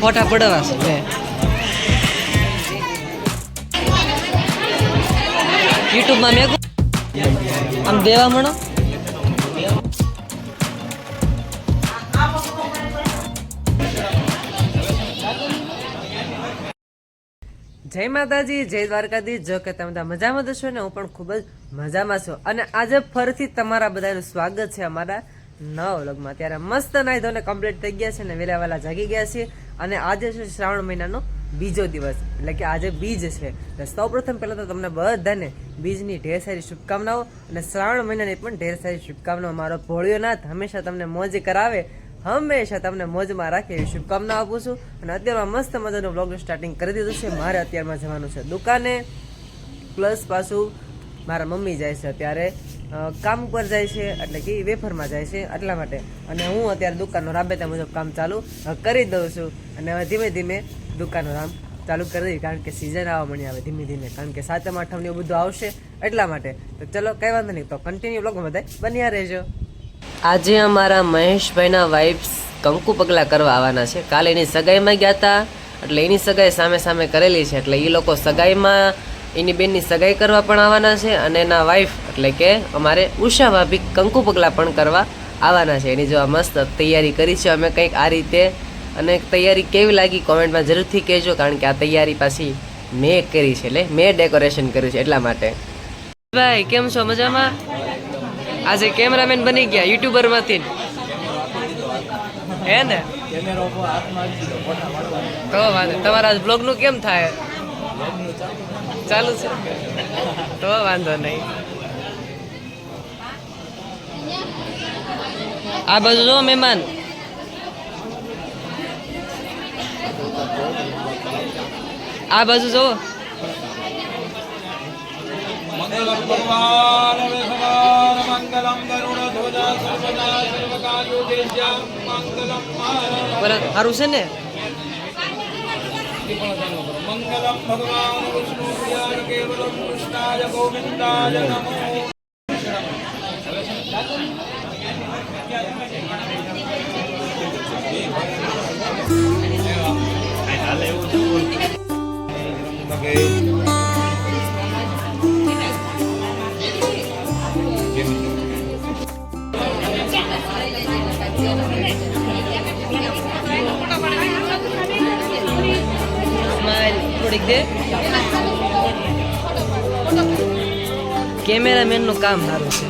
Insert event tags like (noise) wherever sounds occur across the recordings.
ફોટા પડવા છે. યુટ્યુબમાં મેં આમ દેવા મણો. જય માતાજી જય દ્વારકાધી જો કે તમે બધા મજામાં જ છો ને હું પણ ખૂબ જ મજામાં છું. અને આજે ફરીથી તમારા બધાનું સ્વાગત છે અમારા નવા વ્લોગમાં. ત્યારે મસ્ત નાઈ ધોને કમ્પ્લીટ થઈ ગયા છે ને વેલા વેલા જાગી ગયા છીએ. અને આજે છે શ્રાવણ મહિનાનો બીજો દિવસ. એટલે કે આજે બીજ છે. એટલે સૌપ્રથમ પહેલાં તો તમને બધાને બીજની ઢેર સારી શુભકામનાઓ અને શ્રાવણ મહિનાની પણ ઢેર સારી શુભકામનાઓ. મારો ભોળિયો નાથ હંમેશા તમને મોજ કરાવે. હંમેશા તમને મોજમાં રાખે એવી શુભકામના આપું છું. અને અત્યારમાં મસ્ત મજાનું બ્લોગનું સ્ટાર્ટિંગ કરી દીધું છે. મારે અત્યારમાં જવાનું છે દુકાને. પ્લસ પાછું મારા મમ્મી જાય છે અત્યારે. કામ ઉપર જાય છે, એટલે કે વેફરમાં જાય છે, એટલા માટે. અને હું અત્યારે દુકાનનો રાબેતા મુજબ કામ ચાલુ કરી દઉં છું. અને હવે ધીમે ધીમે દુકાનનું કામ ચાલુ કરી દઈએ, કારણ કે સિઝન આવવા મળી આવે ધીમે ધીમે, કારણ કે સાતમ આઠમ ને એવું બધું આવશે, એટલા માટે. તો ચલો, કંઈ વાંધો નહીં. તો કન્ટિન્યુ બ્લોગમાં બધા બન્યા રહેજો. આજે અમારા મહેશભાઈના વાઇફ્સ કંકુ પગલાં કરવા આવવાના છે. કાલે એની સગાઈમાં ગયા હતા, એટલે એની સગાઈ સામે સામે કરેલી છે, એટલે એ લોકો સગાઈમાં એની બેનની સગાઈ કરવા પણ આવવાના છે અને એના વાઈફ એટલે કે અમારે ઉષા ભાભી કંકુ પગલા પણ કરવા આવવાના છે. એની જો આ મસ્ત તૈયારી કરી છે, અમે કંઈક આ રીતે અને તૈયારી કેવી લાગી કોમેન્ટમાં જરૂરથી કહેજો, કારણ કે આ તૈયારી પાછી મેં કરી છે, એટલે મેં ડેકોરેશન કર્યું છે એટલા માટે. ભાઈ, કેમ છો? મજામાં? આજે કેમેરામેન બની ગયા યુટ્યુબરમાંથી હે ને? તો તમારા બ્લોગનું કેમ થાય? ચાલુ છે. તો વાંધો નહીં. આ બાજુ જો મહેમાન. આ બાજુ જો પરત સારું છે ને? मङ्गलं भगवान् विष्णुप्रियाय केवलं कृष्णाय गोविन्दाय नमो દે કેમેરામેનનું કામ સારું છે.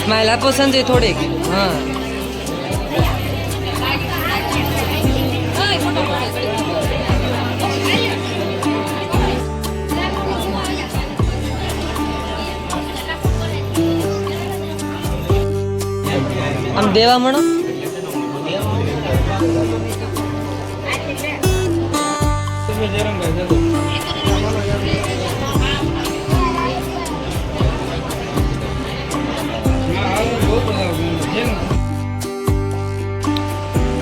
સ્માઈલ આપો સંજય થોડીક. હા. આમ દેવા મળો.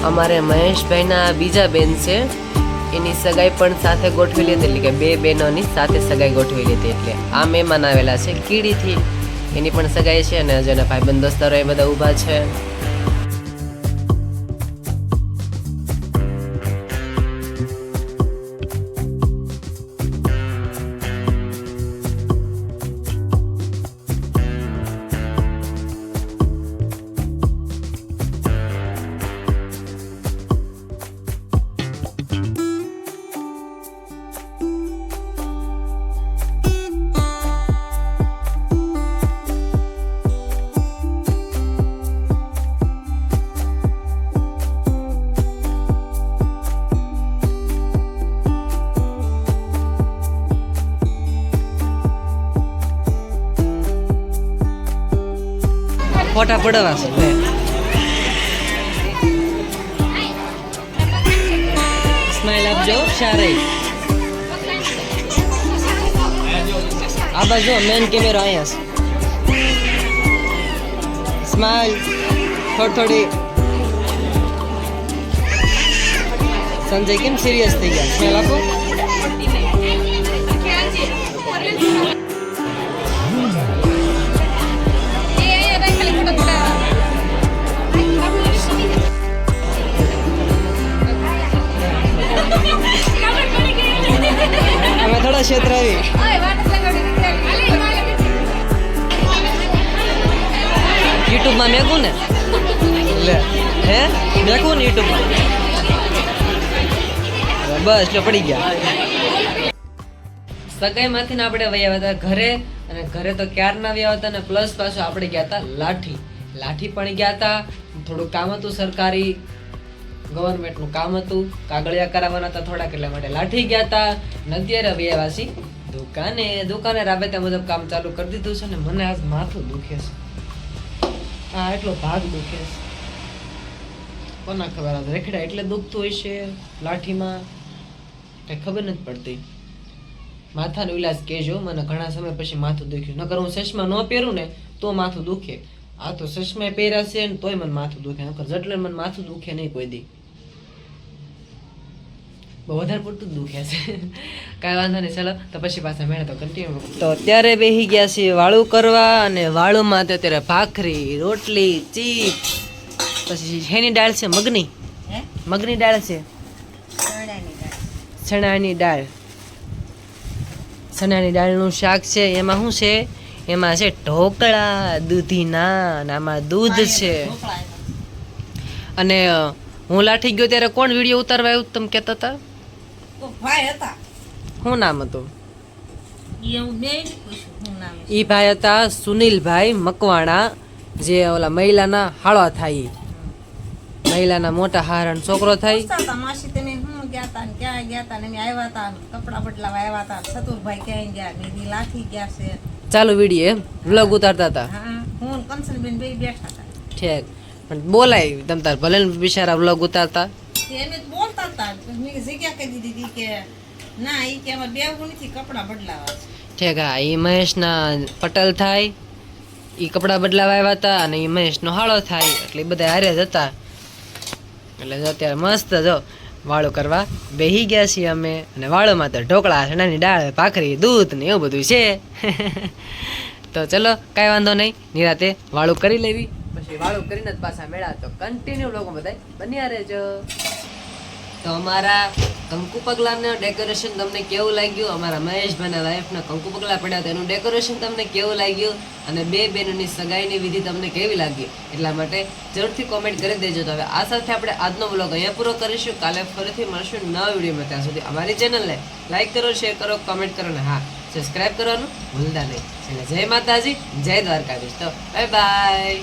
અમારે મહેશભાઈના બીજા બેન છે. એની સગાઈ પણ સાથે ગોઠવી લીધી એટલે કે બે બહેનોની સાથે સગાઈ ગોઠવી લીધી એટલે આ મહેમાન આવેલા છે, કીડીથી. એની પણ સગાઈ છે અને જેના ભાઈબંધ દોસ્તારો એ બધા ઊભા છે. ફોટા પડવા છે. લે. સ્માઈલ આપજો શારે આ બાજુ મેન કેમેરો અહીંયા છે. સ્માઈલ થોડી થોડી સંજય કેમ સિરિયસ થઈ ગયા? સ્મેલ આપો. છેતરાવી યુટ્યુબમાં મેકું ને? લે. હે? મેકું ને યુટ્યુબમાં? બસ, એટલે પડી ગયા. સગાઈમાંથી આપણે વયા હતા ઘરે, અને ઘરે તો ક્યારના વયા હતા ને? પ્લસ પાછું આપણે ગયા હતા લાઠી. લાઠી પણ ગયા હતા. થોડું કામ હતું સરકારી. ગવર્મેન્ટનું કામ હતું. કાગળિયા કરાવવાના હતા થોડાક એટલા માટે લાઠી ગયા હતા. ને અત્યારે વ્યવાસી દુકાને દુકાને રાબેતા મુજબ કામ ચાલુ કરી દીધું છે ને મને આજ માથું દુખે છે. આ એટલો ભાગ દુખે છે. કોના ખબર આ રેખડા એટલે દુખતું હોય છે લાઠીમાં? કંઈ ખબર નથી પડતી. માથાનો ઈલાજ કહેજો, મને ઘણા સમય પછી માથું દુખ્યું. નકર હું ચશ્મા ન પહેરું ને, તો માથું દુખે. આ તો ચશ્મા પહેર્યા છે ને તોય મને માથું દુખે. નકર જટલે મને માથું દુખે નહીં કોઈ દી. વધારે પડતું દુખે છે. કાંઈ વાંધો નહીં ચાલો. તો પછી પાછા મેળે તો કન્ટિન્યુ તો અત્યારે બેસી ગયા છીએ વાળું કરવા અને વાળુમાં તો અત્યારે ભાખરી રોટલી ચીપ પછી શેની દાળ છે? મગની? મગની દાળ છે? ચણાની દાળ. ચણાની દાળનું શાક છે એમાં શું છે? એમાં છે ઢોકળા દૂધીના અને આમાં દૂધ છે. અને હું લાઠી ગયો ત્યારે કોણ વીડિયો ઉતારવા આવ્યું તમે કહેતા હતા? ભાઈ હતા. શું નામ હતું? ઈ હું બે પૂછું હું નામ ઈ ભાઈ હતા સુનિલભાઈ મકવાણા જે ઓલા મહિલાના હાળવા થાય. મહિલાના મોટા હારણ છોકરો થાય. માસી તમે હું ગયા તા ક્યાં ગયા તા ને? અમે આવ્યા તા કપડા બદલાવા આવ્યા તા સતુરભાઈ ક્યાં ગયા મેં લાઠી ગયા છે. ચાલુ વીડિયો એમ? વ્લોગ ઉતારતા હતા? હું કંસલબેન બે બેઠા હતા ઠીક. પણ બોલાય તમ તાર ભલે બિચારા વ્લોગ ઉતારતા. જ બોલતા હતા મેં જગ્યા કરી દીધી કે, ના એ કે અમારે બેવું નથી, કપડા બદલાવા છે. ઠીક એ મહેશના પટેલ થાય એ કપડાં બદલાવા આવ્યા હતા અને એ મહેશનો હાળો થાય, એટલે બધા હારે જ હતા. એટલે જો અત્યારે મસ્ત જો વાળો કરવા બેહી ગયા છીએ અમે, અને વાળોમાં તો ઢોકળા ચણાની દાળ, ભાખરી, દૂધ ને એવું બધું છે. (laughs) તો ચલો, કાંઈ વાંધો નહીં, નિરાતે વાળું કરી લેવી. પછી વાળું કરીને જ પાછા મેળા તો કન્ટિન્યુ લોકો બધા બન્યા રહેજો. તો અમારા કંકુ પગલાનું ડેકોરેશન તમને કેવું લાગ્યું? અમારા મહેશભાઈના વાઈફના કંકુ પગલા પડ્યા, તો એનું ડેકોરેશન તમને કેવું લાગ્યું? અને બે બહેનોની સગાઈની વિધિ તમને કેવી લાગી? એટલા માટે જરૂરથી કોમેન્ટ કરી દેજો. તો હવે આ સાથે આપણે આજનો બ્લોગ અહીંયા પૂરો કરીશું. કાલે ફરીથી મળશું નવા વિડીયોમાં. ત્યાં સુધી અમારી ચેનલને લાઈક કરો શેર કરો કોમેન્ટ કરો ને હા સબસ્ક્રાઈબ કરવાનું ભૂલતા નહીં. એટલે જય માતાજી, જય દ્વારકાધીશ. તો બાય બાય